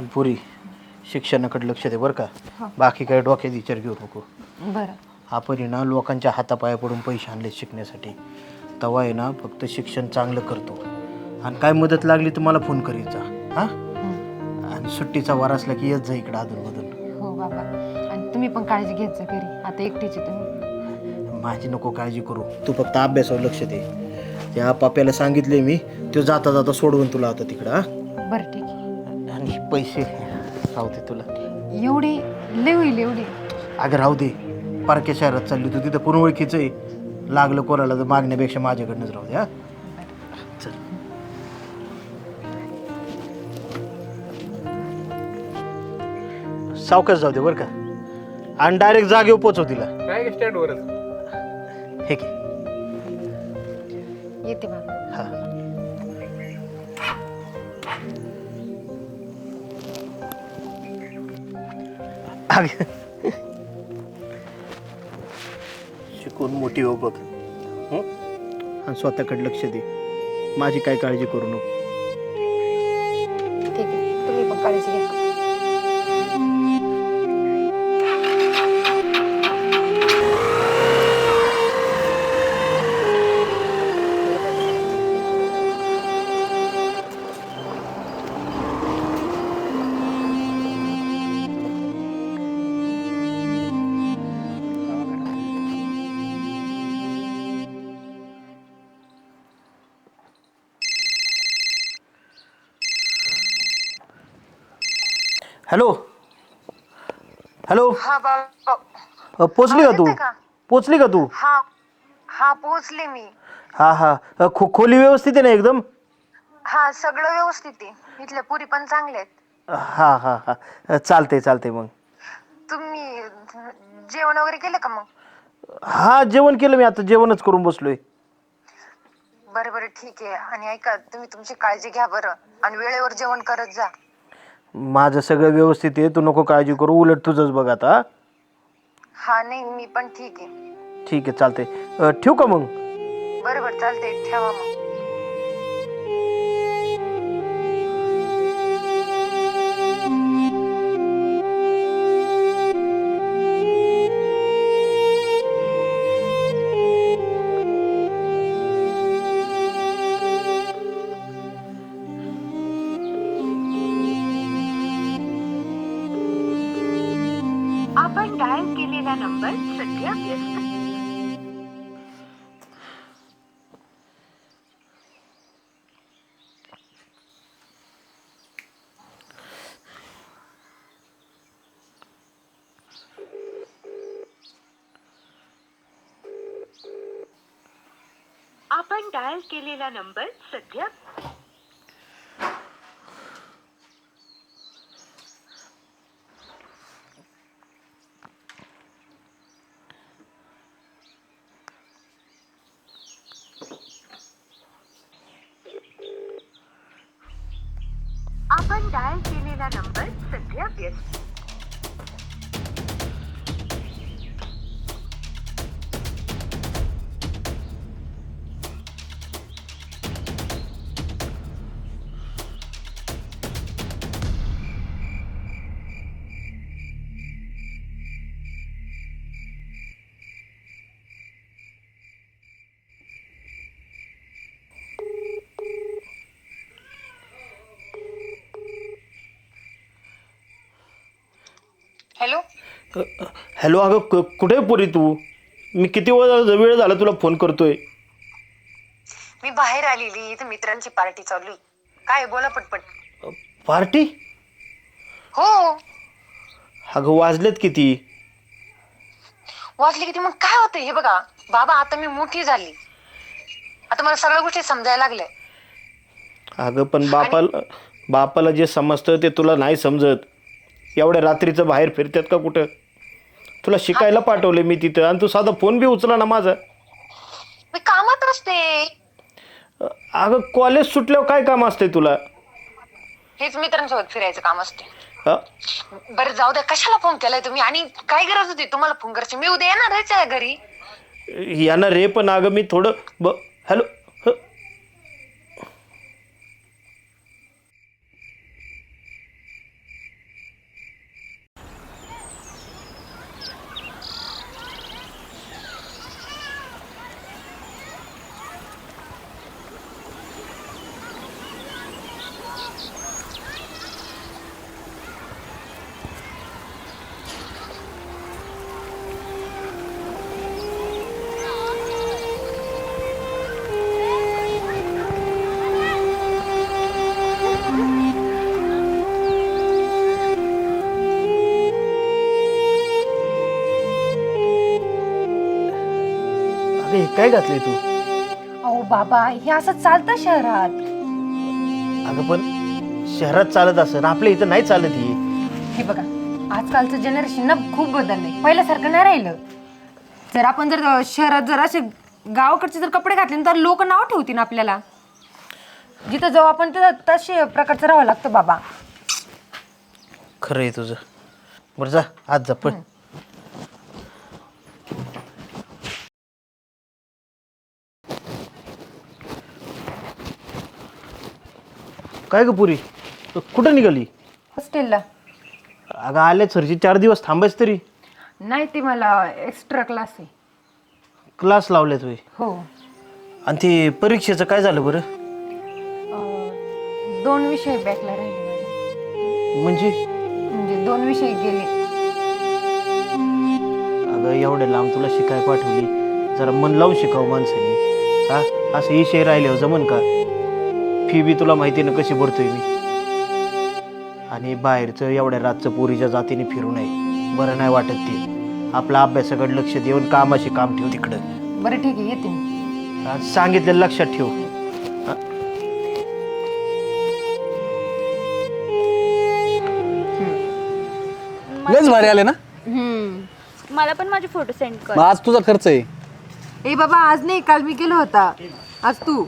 आणि पुरी शिक्षणाकडे लक्ष दे बरं हा. का बाकी काही डोक्यात विचार घेऊ नको. बरं. आपण आहे ना लोकांच्या हातापाया पडून पैसे आणले शिकण्यासाठी. तेव्हा आहे ना फक्त शिक्षण चांगलं करतो. आणि काय मदत लागली तर मला फोन करीत जा. हां? हं. आणि सुट्टीचा वार असला की येत जा इकडं अधूनमधून हो बाबा. आणि तुम्ही पण काळजी घेत जा घरी. आता एकटीचे तुम्ही. माझी नको काळजी करू. तू फक्त अभ्यासावर लक्ष दे. त्या पाप्याला सांगितले मी तो जाता जाता सोडवून तुला आता तिकडं हा? बरं ठीक आहे. पैसे राहू दे तुला. एवढी लय होईल एवढी. अगं राहू दे. पारख्या शहरात चालली तू तिथं पूर्ण ओळखीचं आहे. लागलं कोणाला तर मागण्यापेक्षा माझ्याकडनंच राहू दे हा. चल. सावकाश जाऊ दे बरं का. आणि डायरेक्ट जागेवर पोचव तिला. काय स्टँडवरच हे घे. येते बाबा. अगं. शिकून मोठी हो बघ हं? आणि स्वतःकडे लक्ष दे माझी काय काळजी करू नको ठीक आहे तुम्ही पण काळजी घ्या हॅलो? हॅलो? हा बाबा अ, पोचली का तू? येते का? पोचली का तू? हा हा पोहोचले मी. हा हा. अ, खो खोली व्यवस्थित आहे ना एकदम? हा सगळं व्यवस्थित आहे. इथल्या पुरी पण चांगल्या आहेत. हा हा हा. अ, चालतंय चालतंय मग. तुम्ही जेवण वगैरे केलं का मग? हा जेवण केलं मी. आता जेवणच करून बसलोय. बरं बरं. ठीक आहे. आणि ऐका तुम्ही तुमची काळजी घ्या बरं. आणि वेळेवर जेवण करत जा. माझं सगळं व्यवस्थित आहे. तू नको काळजी करू. उलट तुझंच बघ आता हा? नाही मी पण ठीक आहे. ठीक आहे चालतंय. अ, ठेवू का मग? बरं बरं चालतंय. ठेवा मग. आपण डायल केलेला नंबर सध्या व्यस्त आपण डायल केलेला नंबर सध्या आपण डायल केलेला नंबर सध्या व्यस्त हॅलो? हॅलो अगं कु- कुठे आहे पुरी तू? मी किती वेळ वेळ झाला तुला फोन करतोय. मी बाहेर आलेली इथं मित्रांची पार्टी चालू आहे. काय बोला पटपट. पार्टी? हो. अगं वाजलेत किती? वाचली किती? मग काय होतं हे बघा बाबा आता मी मोठी झाली. आता मला सगळ्या गोष्टी समजायला लागल्या. अगं पण बापाला बापाला जे समजतं ते तुला नाही समजत. एवढ्या रात्रीचं बाहेर फिरतात का कुठं? तुला शिकायला पाठवले मी तिथं आणि तू साधा फोन बी उचला ना माझा. मी कामात असते. अगं कॉलेज सुटल्यावर काय काम असतंय तुला? हेच मित्रांसोबत फिरायचं काम असते. बरं जाऊ द्या. कशाला फोन केलाय तुम्ही? आणि काय गरज होती? तुम्हाला फोन करायची? मी उद्या येणारच आहे घरी. यानं रे पण अगं मी थोडं ब हॅलो? काय घातलंय तू? अहो बाबा हे असं चालतं शहरात. अगं पण शहरात चालत असं आपल्या इथं नाही चालत ही. हे बघा आजकालचं जनरेशन ना खूप बदललंय. पहिल्यासारखं नाही राहिलं. जर आपण जर अं, शहरात जर असे गावाकडचे जर कपडे घातले ना, तर लोक नाव ठेवतील आपल्याला. जिथं जाऊ आपण तिथं तसे प्रकारचं राहावं लागतं बाबा. खरं आहे तुझं. बरं जा आज जा पण काय ग पुरी? कुठं निघाली? हॉस्टेलला. अगं आल्या सरची चार दिवस थांबायच तरी. नाही ते मला एक्स्ट्रा क्लास आहे. क्लास लावले तुम्ही हो. आणि ते परीक्षेचं काय झालं बरं? अं, दोन विषय बॅकला राहिले माझे. म्हणजे? म्हणजे दोन विषय गेले. अगं एवढ्या लांब तुला शिकाय पाठवली. जरा मन लावून शिकावं माणसाने. हा असं इशे राहिल्यावर जमन का? फी बी तुला माहिती ना कशी भरतोय मी. आणि बाहेरचं एवढ्या रातचं पोरीच्या जातीने फिरू नये. बरं नाही वाटत ते. आपल्या अभ्यासाकडे लक्ष देऊन कामाशी काम ठेव तिकडं. बरं ठीक आहे येते मी. हा, सांगितलेलं लक्षात ठेव. लयच भारी आले ना? मला पण माझे फोटो सेंड कर. आज तुझा खर्च आहे. ए बाबा आज नाही काल मी गेलो होता. आज तू.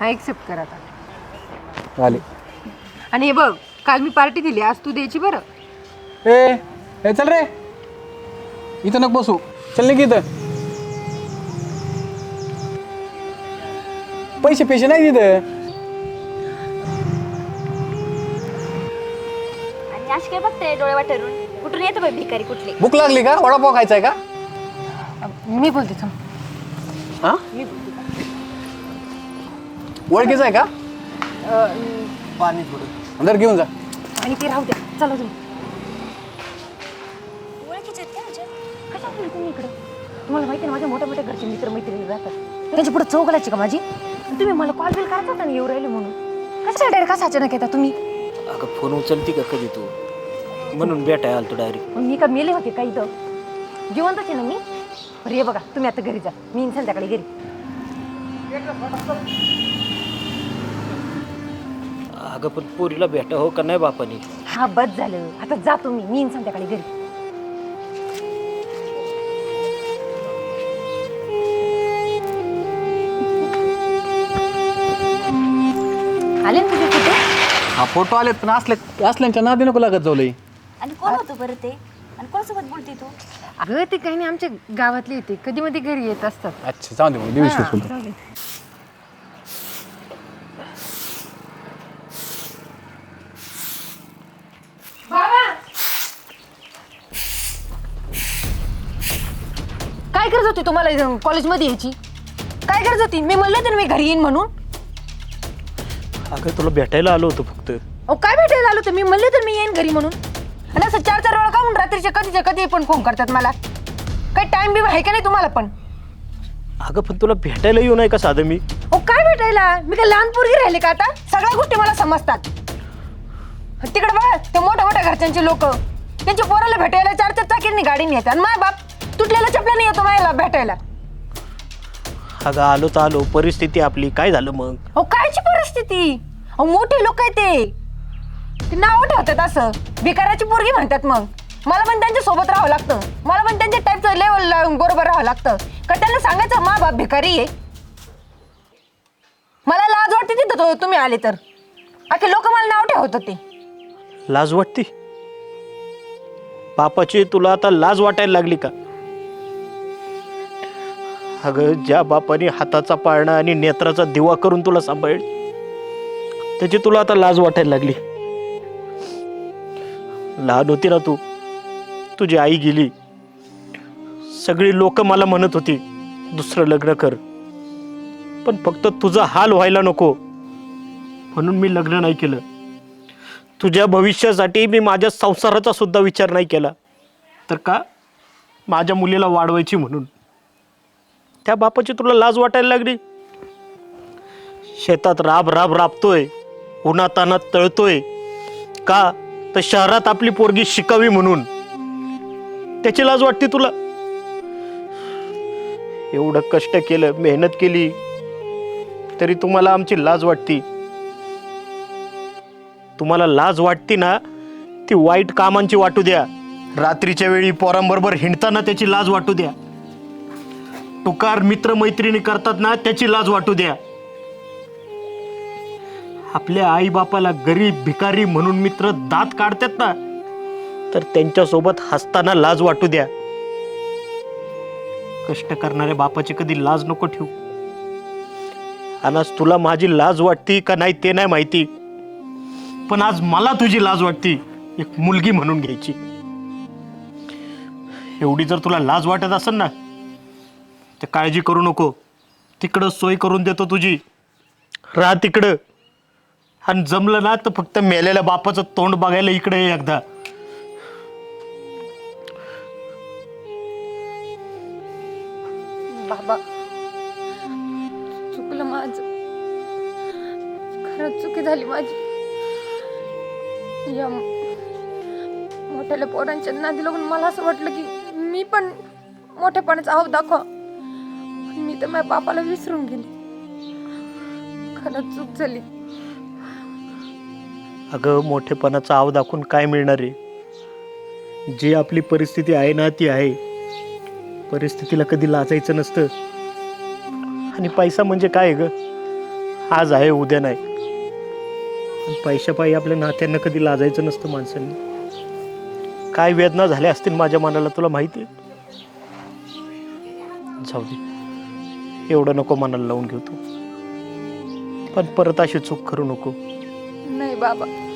हा एक्सेप्ट कर आता. आले. आणि हे बघ काल मी पार्टी दिली आज तू द्यायची बरं. ए ए चल रे. इथं नको बसू. चल नाही की इथं. पैसे पैसे नाही तिथं आणि अशी काय बघते डोळे वाटरून कुठून येतं बाई भिकारी कुठली? भूक लागली का? वडापाव खायचा आहे का? मी बोलते थांब. हा? ओळखीचा आहे का? पाणी थोडं. अंदर घेऊन जा. आणि ते राहू द्या. चला तुम्ही ओळखीचे आहेत का तुझे? कशा आले तुम्ही इकडे? तुम्हाला माहिती आहे ना माझ्या मोठ्या मोठ्या घरचे मित्र मैत्रिणी राहतात. त्यांच्या पुढे चौक घालायची का माझी? तुम्ही मला कॉल बिल करायचा होता ना येऊ राहिले म्हणून. कशा डायरेक्ट कसा अचानक येता तुम्ही? अगं फोन उचलती का कधी तू? म्हणून भेटाय आल तू डायरेक्ट मग मी का मेले होते का इथं? जिवंतच आहे ना मी? बरं हे बघा तुम्ही आता घरी जा. मी येईन संध्याकाळी घरी. अगं पण पोरीला भेटा हो का नाही बापानी? हा बस झालं. आता जा तुम्ही. मी संध्याकाळी घरी. आले ना तुझे कुठे? हा फोटो आलेत पण असले असल्यांच्या नादी नको लागत जाऊ लई. आणि कोण होतं बरं ते? आणि कोणासोबत बोलते तू? अगं ते काही नाही. आमच्या गावातले येते. कधी मध्ये घरी येत असतात. अच्छा जाऊ दे मग. दिवस हा, बोलतो जाऊ दे. काय करत होती तुम्हाला कॉलेजमध्ये यायची. काय करत होती? मी म्हणलं तर मी घरी येईन म्हणून. अगं तुला भेटायला आलो होतो फक्त. अहो काय भेटायला आलो तर मी म्हणलं तर मी येईन घरी म्हणून. आणि असं चार चार वेळा का म्हणून रात्रीच्या कधीच्या कधी पण फोन करतात मला. काही टाइम बी आहे का नाही तुम्हाला पण? अगं पण तुला भेटायला येऊ नाही का साधं मी? अहो काय भेटायला? मी काय लहान पोरगी राहिले का आता? सगळ्या गोष्टी मला समजतात. तिकडे बघा ते मोठ्या मोठ्या घरच्यांचे लोक. त्यांच्या पोराला भेटायला चार चार चाकींनी गाडीने येतात. आणि माझा बाप तुटलेल्या चपल्याने येतो मला भेटायला. अगं आलो तर आलो. परिस्थिती आपली. काय झालं मग? अहो कायची परिस्थिती? अहो मोठे लोक आहे ते. ते नाव ठेवतात असं. भिकाराची पोरगी म्हणतात मग. मला पण त्यांच्यासोबत राहावं लागतं. मला पण त्यांच्या टाईपचं लेवल बरोबर राहावं लागतं. का त्यांना सांगायचं मा बाप भिकारी आहे. मला लाज वाटते तिथं तुम्ही आले तर. अखे लोक मला नाव ठेवत होते. लाज वाटती? बापाची तुला आता लाज वाटायला लागली का? अगं ज्या बापाने हाताचा पाळणा आणि नेत्राचा दिवा करून तुला सांभाळ त्याची तुला आता लाज वाटायला लागली. लहान होती ना तू. तुझी आई गेली. सगळी लोक मला म्हणत होती दुसरं लग्न कर. पण फक्त तुझा हाल व्हायला नको. म्हणून मी लग्न नाही केलं. तुझ्या भविष्यासाठी मी माझ्या संसाराचा सुद्धा विचार नाही केला. तर का? माझ्या मुलीला वाढवायची म्हणून. त्या बापाची तुला लाज वाटायला लागली? शेतात राब राब राबतोय. उन्हातानात तळतोय. का? तर शहरात आपली पोरगी शिकावी म्हणून. त्याची लाज वाटते तुला? एवढं कष्ट केलं मेहनत केली तरी तुम्हाला आमची लाज वाटती. तुम्हाला लाज वाटती ना ती वाईट कामांची वाटू द्या. रात्रीच्या वेळी पोरांबरोबर हिंडताना त्याची लाज वाटू द्या. तुकार मित्रमैत्रिणी करतात ना त्याची लाज वाटू द्या. आपल्या आई बापाला गरीब भिकारी म्हणून मित्र दात काढतात ना तर त्यांच्यासोबत हसताना लाज वाटू द्या. कष्ट करणाऱ्या बापाची कधी लाज नको ठेवू. आणि आज तुला माझी लाज वाटती का नाही ते नाही माहिती. पण आज मला तुझी लाज वाटती एक मुलगी म्हणून घ्यायची. एवढी जर तुला लाज वाटत असेल ना ते काळजी करू नको. तिकडं सोय करून देतो तुझी. राहा तिकडं. आणि जमलं ना तर फक्त मेलेल्या बापाचं तोंड बघायला इकडे ये एकदा. बाबा चुकलं माझ. खरंच चुकी झाली माझी. या मोठ्याल्या पोरांच्या नादी लागून मला असं वाटलं की मी पण मोठेपणाचा आव दाखवा. तर माझ्या बापाला विसरून गेली. खरंच चूक झाली. अगं मोठेपणाचा आव दाखवून काय मिळणार आहे? जी आपली परिस्थिती आहे ना ती आहे. परिस्थितीला कधी लाजायचं नसतं. आणि पैसा म्हणजे काय ग? आज आहे उद्या नाही. पैशापायी आपल्या नात्यांना कधी लाजायचं नसतं माणसांनी. काय वेदना झाल्या असतील माझ्या मनाला तुला माहिती आहे? जाऊ दे. एवढं नको मनाला लावून घेऊ तू. पण परत अशी चूक करू नको. नाही बाबा.